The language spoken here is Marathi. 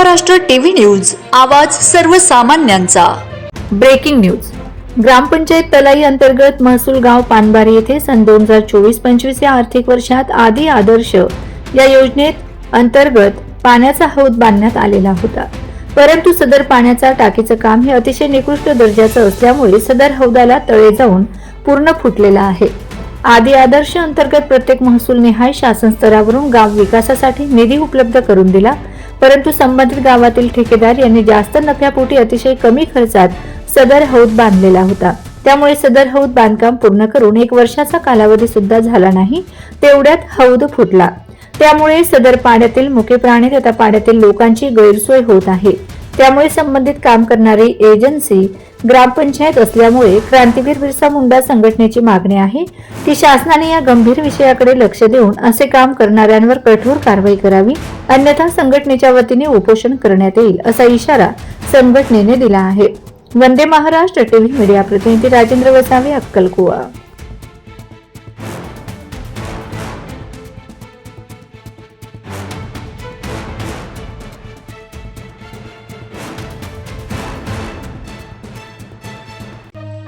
महाराष्ट्र टीव्ही न्यूज आवाज सर्वसामान्यांचा. Breaking news. ग्रामपंचायत तलाई अंतर्गत महसूल गाव पानबारी येथे सन दोन हजार चोवीस पंचवीस या आर्थिक वर्षात आदी आदर्श या योजनेत अंतर्गत पाण्याचा हौद बांधण्यात आलेला होता. परंतु सदर पाण्याचा टाकीचं काम हे अतिशय निकृष्ट दर्जाचं असल्यामुळे सदर हौदाला तळे जाऊन पूर्ण फुटलेला आहे. आदी आदर्श अंतर्गत प्रत्येक महसूल निहाय शासन स्तरावरून गाव विकासासाठी निधी उपलब्ध करून दिला परंतु संबंधित गावातील ठेकेदार यांनी जास्त नफ्यापोटी अतिशय कमी खर्चात सदर हौद बांधलेला होता. त्यामुळे सदर हौद बांधकाम पूर्ण करून एक वर्षाचा कालावधी सुद्धा झाला नाही तेवढ्यात हौद फुटला. त्यामुळे सदर पाड्यातील मुके प्राणी तथा पाण्यातील लोकांची गैरसोय होत आहे. त्यामुळे संबंधित काम करणारी एजन्सी ग्रामपंचायत असल्यामुळे क्रांतीवीर बिरसा मुंडा संघटनेची मागणी आहे. की शासनाने या गंभीर विषयाकडे लक्ष देऊन असे काम करणाऱ्यांवर कठोर कारवाई करावी अन्यथा संघटनेच्या वतीने उपोषण करण्यात येईल असा इशारा संघटनेने दिला आहे. वंदे महाराष्ट्र टीव्ही मीडिया प्रतिनिधी राजेंद्र वसावे अक्कलकुवा.